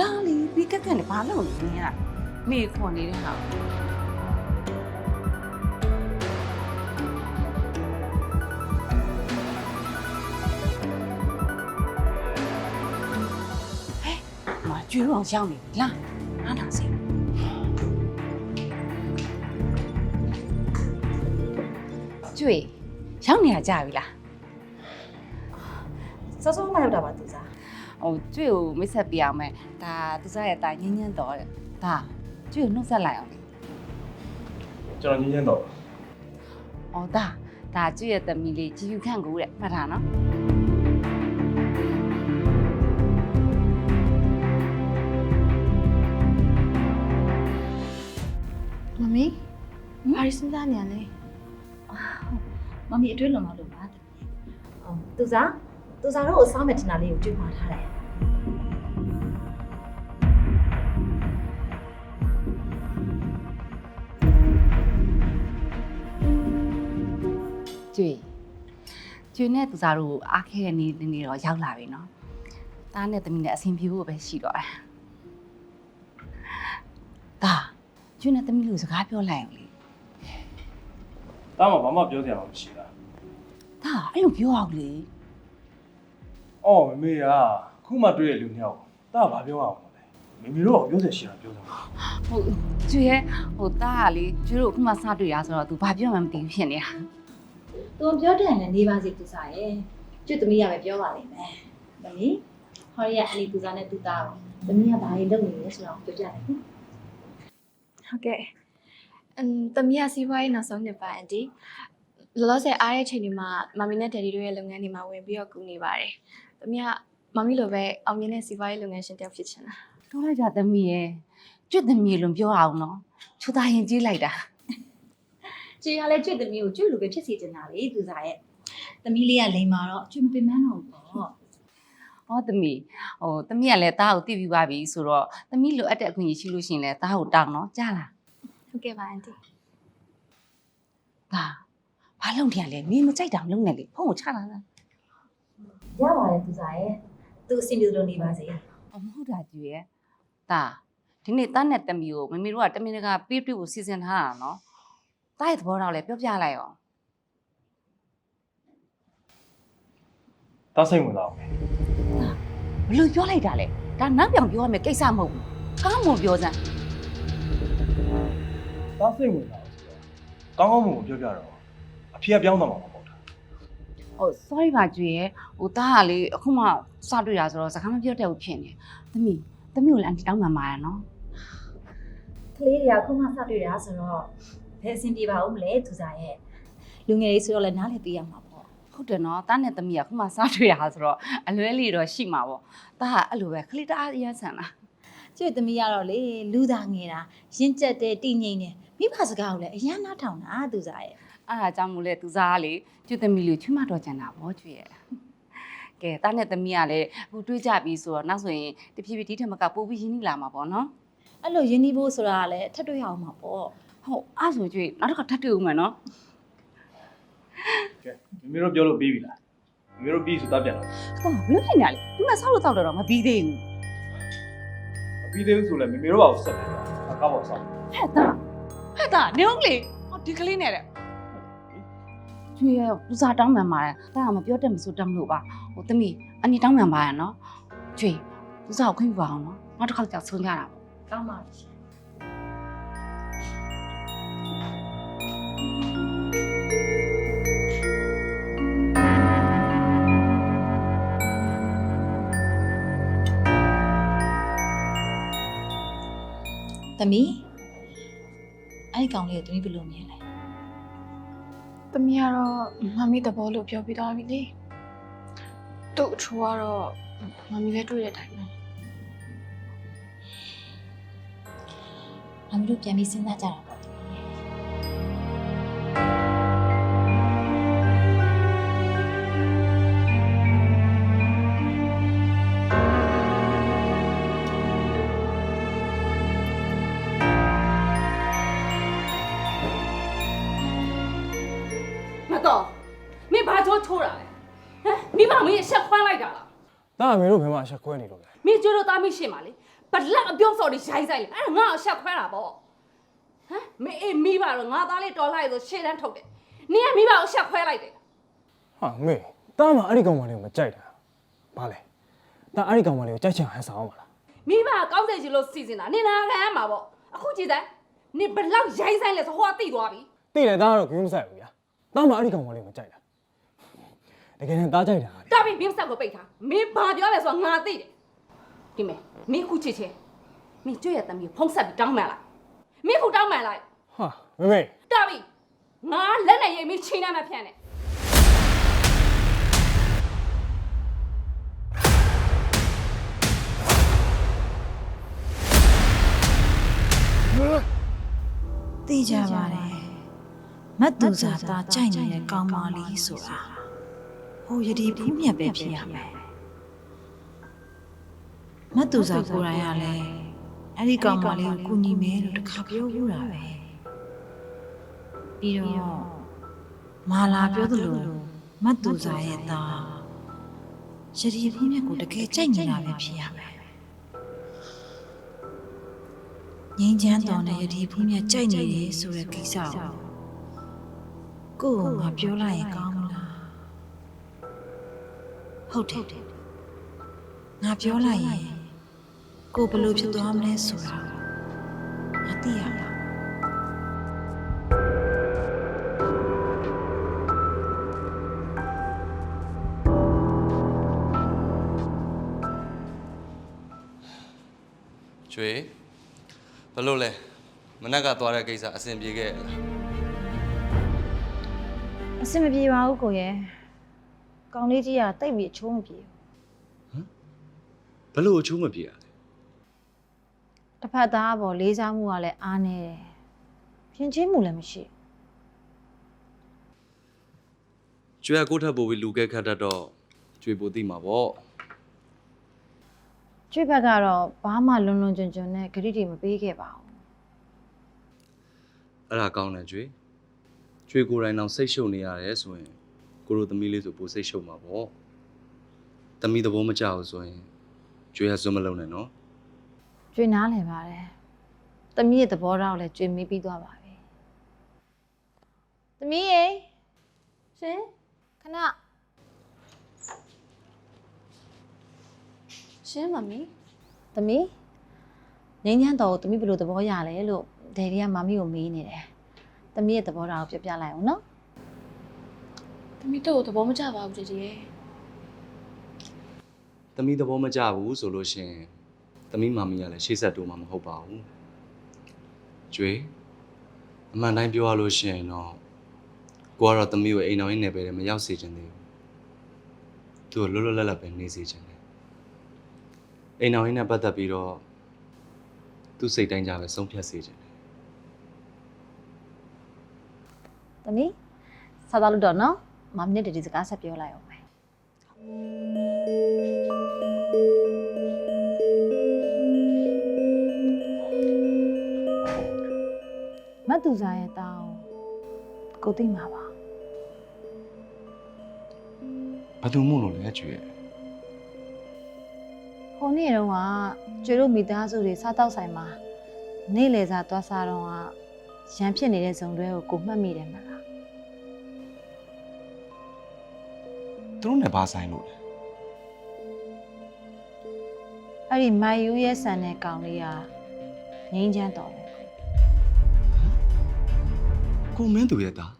လာလေပြီးကက်ကက်နဲ့ဘာလုပ်နေလဲမိခေါ်နေတဲ့ဟာဟဲ့မကျွေးအောင်ရှောင်းနေပြီလားနားနာစေကျွေးရှောင်းနေရကြပြီလားစောစောမှရောက်တာပါသူစား ဟိုကျွေကိုမိတ်ဆက်ပြအောင်မယ်ဒါသူစားရဲ့အတိုင်းညင်းညင်းတော့တဲ့ဒါကျွေကိုနှုတ်ဆက်လိုက်အောင်လေကျွန်တော်ညင်းညင်းတော့ဩဒါဒါကျွေရဲ့သမီးလေးကြည်ယူခန့်ကိုတဲ့မှတ်ထားနော်မမီဘာရီစဉ်းစားနေရလဲမမီအတွင်းလုံလောက်လို့ပါဟုတ်သူစား သူစားတို့ကိုစားမယ်ထင်တာလေးကိုကြွေးမှာထားတယ်ကျွေကျွေနဲ့သူစားတို့အားခဲတဲ့နေ့နေ့တော့ရောက်လာပြီနော်တားနဲ့သမီးနဲ့အဆင်ပြေဖို့ပဲရှိတော့တယ်ဒါကျွေနဲ့သမီးလို့စကားပြောလိုက်အောင်လေတားမှာဘာမှပြောစရာမရှိတာဒါအဲ့လိုပြောအောင်လေ အော်မမေကခုမှတွေ့တဲ့လူနှစ်ယောက်တားဘာပြောအောင်လဲမမေတို့ကပြောစရာရှိတာပြောစမ်းပါဟုတ်ကျွေရဲ့ဟိုတားကလေကျွေတို့အခုမှစတွေ့ရဆိုတော့ तू ဘာပြောမှမသိဘူးဖြစ်နေတာသူပြောတဲ့လည်းနေပါစေသူစားရဲ့ကျွတ်သမီးရမယ်ပြောပါလိမ့်မယ်မမီဟောရီကအလီသူစားနဲ့သူသားကိုသမီးကဘာတွေလုပ်နေလဲဆိုတော့ပြောပြတယ်နော်ဟုတ်ကဲ့အမ်တမီးကစီးပွားရေးနောက်ဆုံးနှစ်ပါအန်တီ လောလောဆယ်အားတဲ့ချိန်ဒီမှာမမီနဲ့ဒယ်ဒီတို့ရဲ့လုပ်ငန်းတွေမှာဝင်ပြီးတော့ကူနေပါတယ်တမီးကမမီလိုပဲအောင်မြင်တဲ့စီးပွားရေးလုပ်ငန်းရှင်တစ်ယောက်ဖြစ်ချင်တာပြောလိုက်တာသမီးရဲ့ကျွတ်သမီးလို့ပြောအောင်နော်ချူသားရင်ကြီးလိုက်တာကျွေးရလဲကျွတ်သမီးကိုကျွတ်လိုပဲဖြစ်စီချင်တာလေသူစားရဲ့သမီးလေးကလိန်မာတော့ကျွတ်မပင်မန်းတော့ဘူးပေါ့ဟောသမီးဟိုသမီးကလည်းတားကိုတည်ပြီးပါပြီဆိုတော့သမီးလိုအပ်တဲ့အခွင့်အရေးရှိလို့ရှရင်လဲတားကိုတောင်းနော်ကြားလားဟုတ်ကဲ့ပါအန်တီဒါ ဘာလုပ်နေရလဲမင်းမကြိုက်တာမလုပ်နဲ့လေဖုန်းကိုချလာလားရပါတယ်သူစားရဲ့သူအဆင်ပြေလို့နေပါစေအမဟုတ်တာကြွေရဲ့ဒါဒီနေ့တားနဲ့သမီးကိုမမေတို့ကတမင်တကာပေးတွေ့ဖို့စီစဉ်ထားတာနော်တားရဲ့သဘောတော့လဲပြောပြလိုက်အောင်တားစိတ်ဝင်စားအောင်ဘလို့ပြောလိုက်တာလဲဒါနောက်ပြောင်ပြောရမယ်ကိစ္စမဟုတ်ဘူးကောင်းမွန်ပြောစမ်းတားစိတ်ဝင်စားအောင်ဆိုတော့ကောင်းကောင်းမွန်မွန်ပြောပြတော့ အဖေကပြောင်းသွားမှာမဟုတ်တာဟို sorry ပါကြွေရဲ့ဟိုတားကလေအခုမှစတွေ့တာဆိုတော့စကားမပြောတတ်ဘူးဖြစ်နေသမီးသမီးကိုလည်းအန်တီတောင်းမှမှာရနော်ကလေးတွေကခုမှစတွေ့တာဆိုတော့ဘယ်အဆင်ပြေပါဦးမလဲသူစားရဲ့လူငယ်လေးဆိုတော့လည်းနားလည်ပေးရမှာပေါ့ဟုတ်တယ်နော်တားနဲ့သမီးကခုမှစားတွေ့တာဆိုတော့အလွဲလေးတော့ရှိမှာပေါ့တားကအဲ့လိုပဲခလီတအားအရန်ဆန်လားကျွတ်သမီးကတော့လေလူသားငယ်တာရင့်ကျက်တဲ့တည်ငြိမ်တယ် မိဘစကားကိုလည်းအရန်နားထောင်တာသူစားရဲ့အဲ့ဒါကြောင့်မို့လဲသူစားကလေကျွတ်သမီးလေးချွတ်မတော်ကြံတာပေါ့ကျွေရဲ့ကဲတားနဲ့သမီးကလည်းအခုတွေးကြပြီဆိုတော့နောက်ဆိုရင်တဖြည်းဖြည်းဒီထက်မကပိုပြီးရင်းနှီးလာမှာပေါ့နော်အဲ့လိုရင်းနှီးဖို့ဆိုတာကလည်းထပ်တွေ့ရအောင်မှာပေါ့ဟုတ်အဲ့ဆိုကျွေနောက်တစ်ခါထပ်တွေ့ဦးမယ်နော်ကဲမမေတို့ပြောလို့ပြီးပြီလားမမေတို့ပြီးဆိုတာပြန်တော့ဟာဘလို့ဖြစ်နေရလဲဒီမှာဆောက်လို့တောက်တော့မပြီးသေးဘူးမပြီးသေးဘူးဆိုလည်းမမေတို့ကဆက်တယ်အကောက်ပါဆောက်ဟဲ့တာ ဟဲ့တာနေအောင်လေဟောဒီကလေးနဲ့တဲ့ကျွေရဲ့ပူစာတောင်းမှန်ပါတယ်တာကမပြောတတ်မဆိုတတ်မလို့ပါဟိုသမီးအနီတောင်းမှန်ပါရနော်ကျွေပူစာကိုခွင့်ပြပါအောင်နော်နောက်တစ်ခါကြောက်ဆုံးကြတာပေါ့ကောင်းပါပြီသမီး အဲ့ဒီကောင်လေးကိုသမီးဘယ်လိုမြင်လဲတမီးကတော့မမီသဘောလို့ပြောပြသွားပြီလေသူ့အချိုးကတော့မမီလည်းတွေ့တဲ့အတိုင်းပဲမမီတို့ပြန်ပြီးစဉ်းစားကြတာပေါ့ တော်မင်းဘာကြောချိုးတာလဲဟမ်မိမမင်းရှက်ခွန်းလိုက်တာလားတားမမေတို့ဘယ်မှာရှက်ခွဲနေလို့လဲမင်းကျွေးတော့တားမရှိမှာလေဘလောက်အပြုံးစော်တွေရိုင်းဆိုင်လေအဲ့ဒါငါ့အဆက်ခွဲတာပေါ့ဟမ်မအေးမိပါတော့ငါသားလေးတော်လိုက်ဆိုရှေ့တန်းထုတ်တယ်နင်ကမိပါကိုအဆက်ခွဲလိုက်တယ်ဟာမေတားမအဲ့ဒီကောင်မလေးကိုမကြိုက်တာဘာလဲတားအဲ့ဒီကောင်မလေးကိုကြိုက်ချင်ဟန်ဆောင်ပါလားမိဘကောင်းစေချင်လို့စီစဉ်တာနင်နာခံရမှာပေါ့အခုကြည့်စမ်းနင်ဘလောက်ရိုင်းဆိုင်လဲဆိုဟိုကသိသွားပြီ သိတယ်တားကတော့ဂိမ်းမဆိုင်ဘူးဗျာ တားမအဲ့ဒီကောင်မလေးကိုမကြိုက်တာတကယ်နဲ့တားကြိုက်တာလေတာပြီဘင်းဆက်ကိုပိတ်ထားမင်းဘာပြောလဲဆိုတော့ငါသိတယ်ဒီမဲ့မင်းခုချစ်ချင်းမင်းကြွရတဲ့သမီးကိုဖုံးဆက်ပြီးတောင်းမှန်လိုက်မင်းခုတောင်းမှန်လိုက်ဟာမေမေတာပြီငါလက်နဲ့ရိပ်မင်းချိန်နှမ်းမဖြန့်နဲ့သိကြပါတယ် မတ်သူစာသားကြိုက်နေတဲ့ကောင်းမလေးဆိုတာဟိုယဒီဖူးမြတ်ပဲဖြစ်ရမယ်မတ်သူစာကိုယ်တိုင်ကလည်းအဲ့ဒီကောင်းမလေးကိုကူညီမယ်လို့တခါပြောဘူးတာပဲပြီးတော့မာလာပြောသလိုမတ်သူစာရဲ့သားယဒီဖူးမြတ်ကိုတကယ်ကြိုက်နေတာပဲဖြစ်ရမယ်ငင်းချမ်းတော်နဲ့ယဒီဖူးမြတ်ကြိုက်နေတယ်ဆိုတဲ့ကိစ္စကို ကိုယ်ကငါပြောလိုက်ရင်ကောင်းမလားဟုတ်တယ်ငါပြောလိုက်ရင်ကိုယ်ဘယ်လိုဖြစ်သွားမလဲဆိုတာငါသိရမှာကျွေဘယ်လို့လဲမနက်ကသွားတဲ့ကိစ္စအဆင်ပြေခဲ့လားအ ဆင်မပြေပါဘူးကိုရဲ့ကောင်းလေးကြီးကတိတ်ပြီးအချိုးမပြေဘူးဘယ်လို့အချိုးမပြေရလဲတစ်ဖက်သားပေါ်လေးစားမှုကလည်းအားနေတယ်ပြင်ချင်းမှုလည်းမရှိကျွေကကိုယ့်ထပ်ပို့ပြီးလူခဲ့ခတ်တတ်တော့ကျွေပိုသိမှာပေါ့ကျွေးဘက်ကတော့ဘာမှလွန်လွန်ကျွံကျွံနဲ့ဂရိတွေမပေးခဲ့ပါဘူးအဲ့ဒါကောင်းတယ်ကျွေ ကျွေကိုယ်တိုင်တော့စိတ်ရှုပ်နေရတယ်ဆိုရင်ကိုလိုသမီးလေးဆိုပိုစိတ်ရှုပ်မှာပေါ့သမီးသဘောမကျဘူးဆိုရင်ကျွေကစွန့်မလုံးနဲ့နော်ကျွေးနားလည်ပါတယ်တမီးရဲ့သဘောထားကိုလည်းကျွေးမေးပြီးသွားပါပြီတမီးရေရှင်ခဏရှင်းမမီတမီးငင်းညမ်းတော်ကိုတမီးဘယ်လိုသဘောရလဲလို့ဒယ်ရီကမမီကိုမေးနေတယ် တမီးရဲ့သဘောထားကိုပြောပြလိုက်အောင်နော်သမီးတို့ကိုသဘောမကျပါဘူးတည်းရဲ့သမီးသဘောမကျဘူးဆိုလို့ရှရင်သမီးမာမီကလည်းရှေ့ဆက်တိုးမှာမဟုတ်ပါဘူးကျွေအမှန်တိုင်းပြောရလို့ရှရင်တော့ကိုကတော့သမီးကိုအိမ်တော်ရင်းနယ်ပယ်ထဲမရောက်စေချင်သေးဘူးသူ့ကိုလွတ်လွတ်လပ်လပ်ပဲနေစေချင်တယ်အိမ်တော်ရင်းနဲ့ပတ်သက်ပြီးတော့သူ့စိတ်တိုင်းကြပဲဆုံးဖြတ်စေချင်တယ် တမီးစားတော့လို့တော့နော်မမီနဲ့တည်းဒီစကားဆက်ပြောလိုက်အောင်မယ်မတ်သူစားရဲ့တောင်းကိုသိမှာပါဘာသူမို့လို့လဲကျွေဟိုနေ့တုန်းကကျွေတို့မိသားစုတွေစားတောက်ဆိုင်မှာနေ့လေစားသွားစားတော့ကရန်ဖြစ်နေတဲ့ဇုံတွဲကိုကိုမှတ်မိတယ်မလား သူတို့နဲ့ဘာဆိုင်လို့လဲအဲ့ဒီမိုင်ယူရဲ့ဆန်တဲ့ကောင်လေးဟာငိမ့်ချမ်းတော်တယ်ကိုမင်းသူရဲ့သား